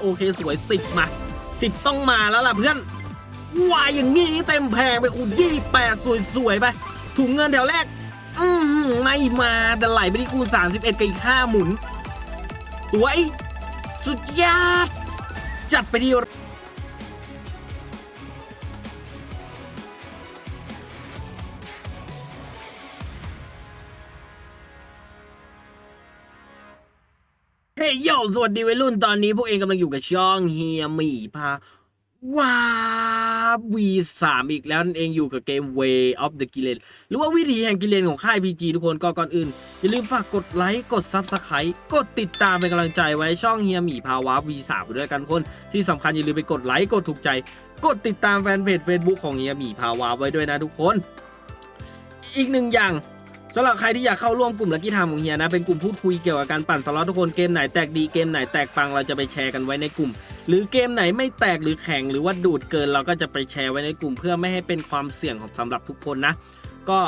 โอเคสวยสิบมาสิบต้องมาแล้วล่ะเพื่อนวายอย่างนี้เต็มแพงไปคุณยี่แปดสวยๆไป ถุงเงินแถวแรก อืมไม่มาแต่ไหลไปที่คูณ31กับอีก5หมุนสวย สุดยอด จัดไปที่ ฮ้ยโยสวัสดีวัยรุ่นตอนนี้พวกเองกำลังอยู่กับช่องเฮียหมีพาว้าวีสามอีกแล้วนั่นเองอยู่กับเกม Way of the g i l l e n หรือว่าวิธีแห่งกิเลนของค่าย PG ทุกคนก็ก่อนอื่น อย่าลืมฝากกดไลค์ กด Subscribe กดติดตามเป็นกำลังใจไว้ช่องเฮียหมีพาวา V3 ไปด้วยกันคน ที่สำคัญอย่าลืมไปกดไลค์ กดถูกใจ กดติดตามแฟนเพจ Facebook ของเฮียหมีพาวาไว้ด้วยนะทุกคน อีกหนึ่งอย่าง สำหรับใครที่อยากเข้าร่วมกลุ่มลักกี้ไทม์ของเฮียนะ เป็นกลุ่มพูดคุยเกี่ยวกับการปั่นสล็อตทุกคนเกมไหนแตกดีเกมไหนแตกปังเราจะไปแชร์กันไว้ในกลุ่ม หรือเกมไหนไม่แตกหรือแข็งหรือว่าดูดเกินเราก็จะไปแชร์ไว้ในกลุ่ม เพื่อไม่ให้เป็นความเสี่ยงของสำหรับทุกคนนะ ก็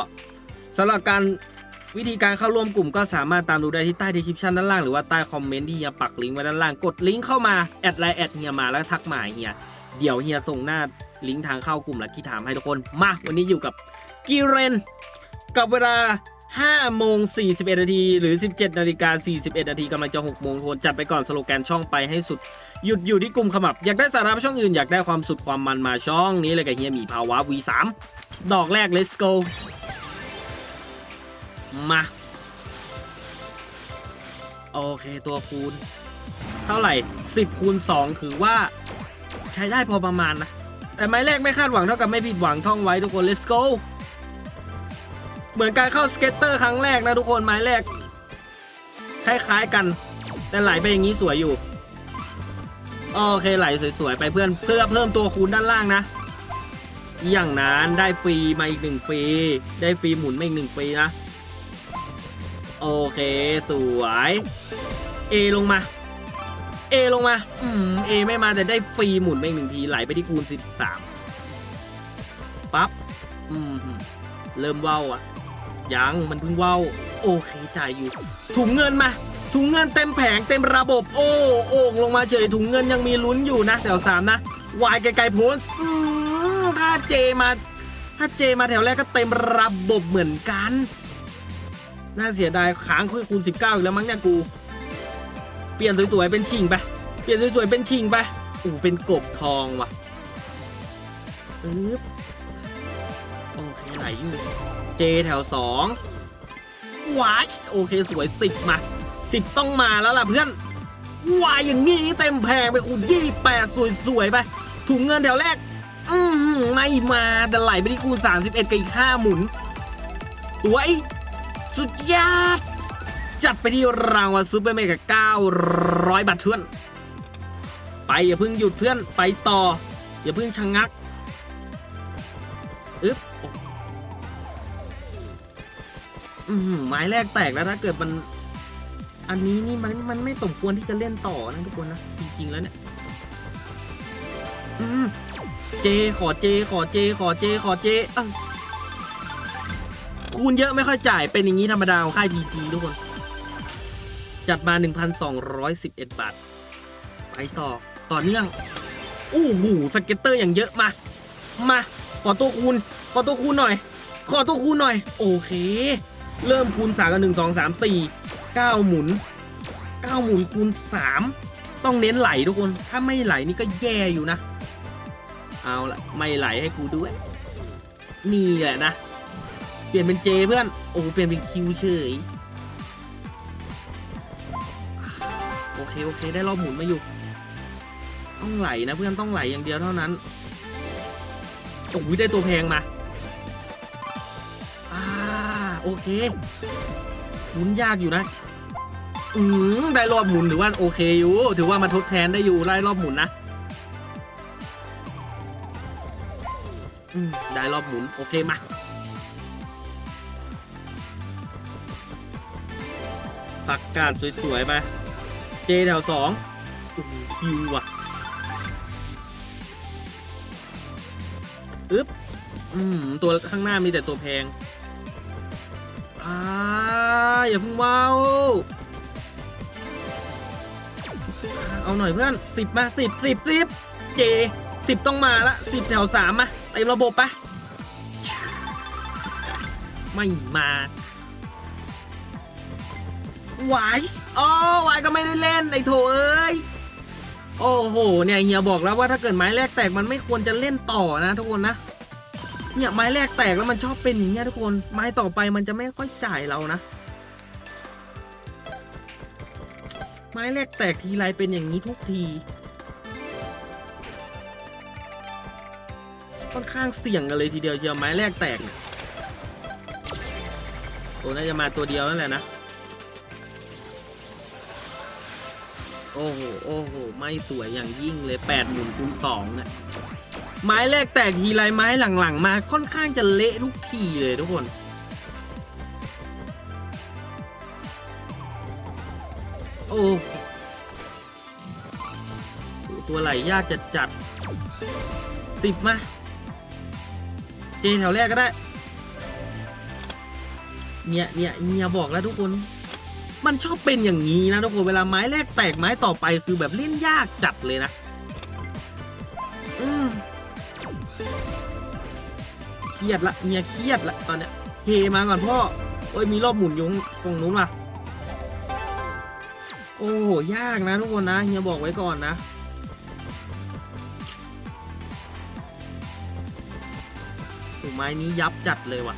สำหรับการวิธีการเข้าร่วมกลุ่มก็สามารถตามดูได้ที่ใต้ดีคริปชันด้านล่างหรือว่าใต้คอมเมนต์ที่เฮียปักลิงก์ไว้ด้านล่างกดลิงก์เข้ามาแอดไลน์แอดเฮียมาแล้วทักมาเฮียเดี๋ยวเฮียส่งหน้าลิงก์ทางเข้ากลุ่มลักกี้ไทม์ให้ทุกคนมาวันนี้อยู่กับกิเรนกับเวลา 5โมง41นาทีหรือ 17นาฬิกา41นาทีกำลังจะ6โมงโทนจัดไปก่อนสโลแกนช่องไปให้สุด หยุดอยู่ที่กลุ่มขมับ อยากได้สาระไปช่องอื่น อยากได้ความสุดความมันมาช่องนี้เลยกับเฮียมีภาวะ V3 ดอกแรก let's go มา โอเคตัวคูณ เท่าไหร่ 10คูณ2ถือว่า ใช้ได้พอประมาณนะ แต่ไม้แรกไม่คาดหวังเท่ากับไม่ผิดหวังท่องไว้ทุกคน let's go เหมือนการเข้าสเก็ตเตอร์ครั้งแรกนะทุกคนไม้แรกคล้ายๆกัน แต่ไหลไปอย่างนี้สวยอยู่โอเคไหลสวยๆไปเพื่อนเพื่อเพิ่มตัวคูณด้านล่างนะ อย่างนั้นได้ฟรีมาอีกหนึ่งฟรี ได้ฟรีหมุนมาอีกหนึ่งฟรีนะ โอเคสวย A ลงมา A ลงมา อืม A ไม่มาแต่ได้ฟรีหมุนมาอีกหนึ่งทีไหลไปที่คูณ 13ปั๊บอืมเริ่มเว้าอะ ยังมันเพิ่งเว้าโอเคจ่ายอยู่ ถุงเงินมา ถุงเงินเต็มแผงเต็มระบบ โอ้โอ่งลงมาเฉยถุงเงินยังมีลุ้นอยู่นะแถวสามนะวายไกลๆโพสถ้าเจมา ถ้าเจมาแถวแรกก็เต็มระบบเหมือนกัน น่าเสียดายค้างคุยคูณ 19อีกแล้วมั้งเนี่ยกู เปลี่ยนสวยๆเป็นชิงไป เปลี่ยนสวยๆเป็นชิงไปโอ้เป็นกบทองว่ะปึ๊บโอเคไหลอยู่ เจแถวสองวายโอเคสวยสิบมาสิบต้องมาแล้วล่ะเพื่อนวายอย่างนี้เต็มแพงไปคุณยี่แปดสวย ๆ ไป ถุงเงินแถวแรก อืมไม่มาแต่ไหลไปที่คูณ31กับอีก5หมุนสวย สุดยอด จัดไปที่รางวัลซูเปอร์เมกะ900 บาทเพื่อน ไปอย่าเพิ่งหยุดเพื่อนไปต่อ อย่าเพิ่งชะงงัก อึ๊บ อืมไม้แรกแตกแล้วถ้าเกิดมัน อันนี้นี่มันมันไม่สมควรที่จะเล่นต่อนะทุกคนนะจริงๆแล้วเนี่ยอืมเจขอเจขอเจขอเจขอเจเอ้าคูณเยอะไม่ค่อยจ่ายเป็นอย่างนี้ธรรมดาของค่ายดีจีทุกคน จัดมา 1,211 บาท ไปต่อต่อเนื่องโอ้โหสเก็ตเตอร์อย่างเยอะมา มา ขอตัวคูณ ขอตัวคูณหน่อย ขอตัวคูณหน่อย โอเค เริ่มคูณ3กับ1 2 3 4 9 หมุน 9 หมุนคูณ 3 ต้องเน้นไหลทุกคน ถ้าไม่ไหลนี่ก็แย่อยู่นะ เอาละไม่ไหลให้กูด้วย นี่แหละนะ เปลี่ยนเป็นเจเพื่อน โอ้เปลี่ยนเป็นคิวเฉย โอเค โอเค ได้รอบหมุนมาอยู่ ต้องไหลนะเพื่อนต้องไหลอย่างเดียวเท่านั้น โอ้ยได้ตัวแพงมา โอเค หมุนยากอยู่นะ อืมได้รอบหมุนถือว่าโอเคอยู่ ถือว่ามาทดแทนได้อยู่ได้รอบหมุนนะอืมได้รอบหมุน โอเคมาปักกาดสวยๆไป เจแถวสองคิวว่ะอึ๊บ อืม ตัวข้างหน้ามีแต่ตัวแพง อ่าอย่าเพิ่งว้าวอ่าเอาหน่อยเพื่อนสิบมาสิบสิบสิบเจสิบต้องมาละสิบแถวสามมาเต็มระบบปะไม่มาวายอ๋อวายก็ไม่ได้เล่นไอ้โถเอ้ยโอ้โหเนี่ยเฮียบอกแล้วว่าถ้าเกิดไม้แรกแตกมันไม่ควรจะเล่นต่อนะทุกคนนะ เนี่ยไม้แรกแตกแล้วมันชอบเป็นอย่างเงี้ยทุกคน ไม้ต่อไปมันจะไม่ค่อยจ่ายเรานะ ไม้แรกแตกทีไรเป็นอย่างนี้ทุกที ค่อนข้างเสี่ยงกันเลยทีเดียวเชียวไม้แรกแตกเนี่ยโอ้น่าจะมาตัวเดียวนั่นแหละนะ โอ้โห โอ้โห ไม่สวยอย่างยิ่งเลยแปดหมุนคูณสองเนี่ย ไม้แรกแตกทีไรไม้หลังๆ มาค่อนข้างจะเละทุกทีเลยทุกคนโอ้ตัวไหลยากจัดจัดสิบมา เจแถวแรกก็ได้ เนี่ยเนี่ยเนี่ยบอกแล้วทุกคน มันชอบเป็นอย่างนี้นะทุกคน เวลาไม้แรกแตกไม้ต่อไปคือแบบเล่นยากจัดเลยนะ รียดละเมียเครียดละตอนเนี้ยเฮมาก่อนพ่อโอ้ยมีรอบหมุนอยู่ตรงนู้นว่ะโอ้โหยากนะทุกคนนะเฮียบอกไว้ก่อนนะโอ้ไม้นี้ยับจัดเลยว่ะ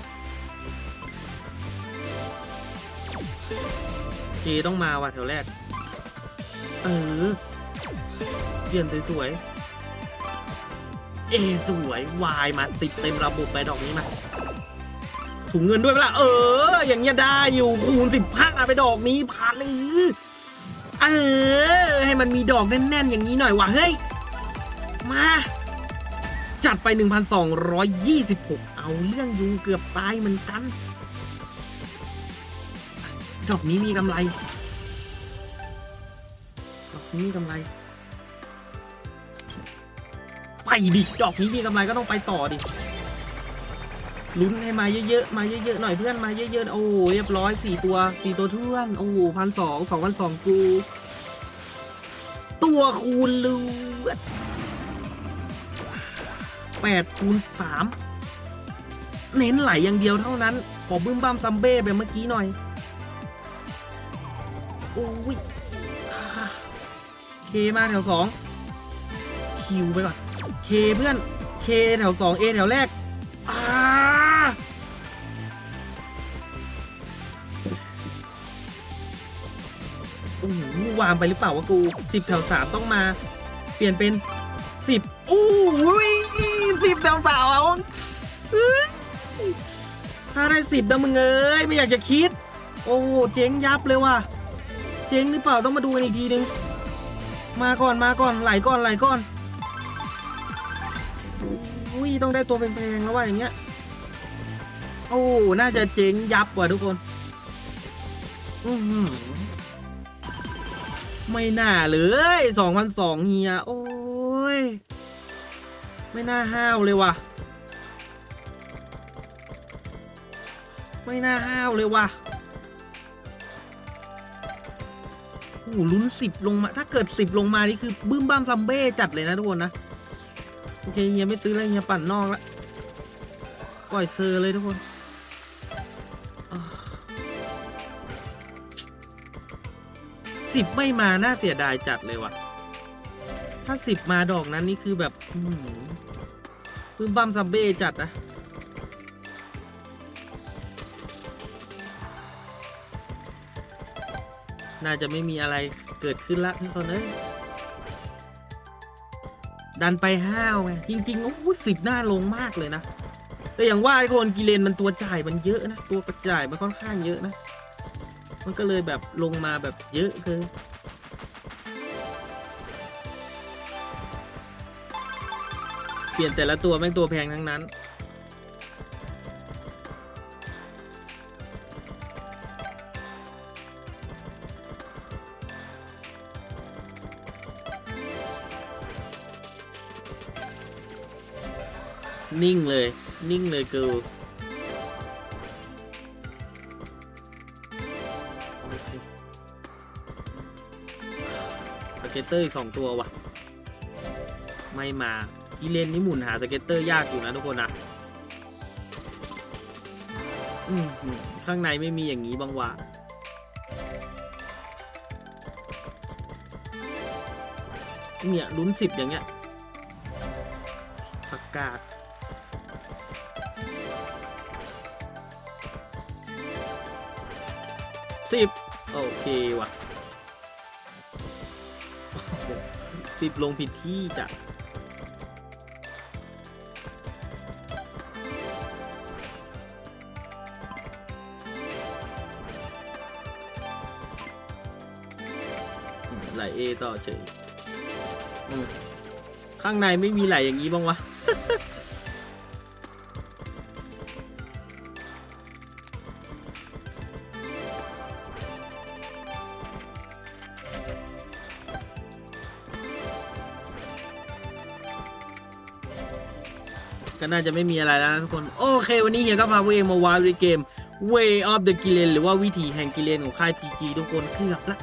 เคต้องมาว่ะแถวแรก เออเปลี่ยนสวยๆ เอสวยวายมาติดเต็มระบบไปดอกนี้มาถุงเงินด้วยเปล่าเออ อย่างเงี้ยได้อยู่คูณสิบห้าไปดอกนี้ผ่านเลยเออ ให้มันมีดอกแน่นๆ อย่างนี้หน่อยว่ะเฮ้ย มา จัดไป 1,226 เอาเรื่องยูเกือบตายเหมือนกัน ดอกนี้มีกำไร ดอกนี้มีกำไร ดิดอกนี้มีกำไรก็ต้องไปต่อดิลุ้นให้มาเยอะๆ มาเยอะๆ หน่อยเพื่อนมาเยอะๆ โอ้เรียบร้อยสี่ตัวสี่ตัวเพื่อนโอ้โหพันสองสองพันสองกู ตัวคูณเลือดแปดคูณสามเน้นไหลอย่างเดียวเท่านั้น ขอบึ้มบ้ามซัมเบ้แบบเมื่อกี้หน่อย โอ้ยเคมาแถวสองคิวไปก่อน เคเพื่อนเคแถวสองเอแถวแรกอ่าโอ้โหวางไปหรือเปล่าวะกูสิบแถวสามต้องมา เปลี่ยนเป็นสิบอู้ยสิบแถวสามเฮ้ยถ้าได้สิบนะมึงเอ้ย ไม่อยากจะคิด โอ้โหเจ๊งยับเลยว่ะ เจ๊งหรือเปล่าต้องมาดูกันอีกทีนึง มาก่อนมาก่อนไหลก่อนไหลก่อน อุ้ยต้องได้ตัวแพงๆแล้วว่าอย่างเงี้ยโอ้น่าจะเจ๊งยับว่ะทุกคน อือหือไม่น่าเลยสองพันสองเฮียโอ้ย ไม่น่าห้าวเลยว่ะ ไม่น่าห้าวเลยว่ะโอ้โหลุ้นสิบลงมา ถ้าเกิดสิบลงมา นี่คือบึ้มบ้ามซัมเบ้จัดเลยนะทุกคนนะ โอเคเฮียไม่ซื้อแล้วเฮียปั่นนอกละปล่อยเซอร์เลยทุกคนสิบไม่มาน่าเสียดายจัดเลยว่ะ ถ้าสิบมาดอกนั้นนี่คือแบบอื้อหือปื้มบ้ามซัมเบ้จัดนะน่าจะไม่มีอะไรเกิดขึ้นละทุกคนเอ้ย ดันไปห้าวไงจริงๆโอ้สิบหน้าลงมากเลยนะ แต่อย่างว่าไอ้คนกิเลนมันตัวจ่ายมันเยอะนะ ตัวกระจ่ายมันค่อนข้างเยอะนะ มันก็เลยแบบลงมาแบบเยอะเลยเปลี่ยนแต่ละตัวแม่งตัวแพงทั้งนั้น นิ่งเลย นิ่งเลยเกิลโอเก็ตเตอร์อีกสองตัวว่ะ ไม่มากิเลนนี่หมุนหาสเก็ตเตอร์ยากอยู่นะทุกคนนะอืข้างในไม่มีอย่างนี้บ้างวะเนี่ยลุ้นสิบอย่างเงี้ยประกาศ สิบโอเคว่ะสิบลงผิดที่จ้ะอืมไหลเอต่อเฉยอืมข้างในไม่มีไหลอย่างนี้บ้างวะ ก็น่าจะไม่มีอะไรแล้วนะทุกคน โอเค วันนี้เฮียก็พาพวกเองมาวายในเกม Way of the g i l e n หรือว่าวิถีแห่งกิเลนของค่าย TG ทุกคนเกือบละ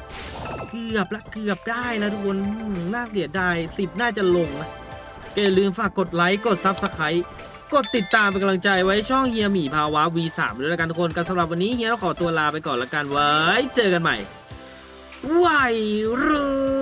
เกือบละเกือบได้แล้วทุกคนอืมน่าเสียดายสิบน่าจะลงนะก็อย่าลืมฝากกดไลค์กด Subscribe กดติดตามเป็นกำลังใจไว้ช่องเฮียหมีภาวะ V3 ด้วยล้วกันทุกคนกันสำหรับวันนี้เฮียต้องขอตัวลาไปก่อนละกันไว้ เจอกันใหม่ไวรุ่น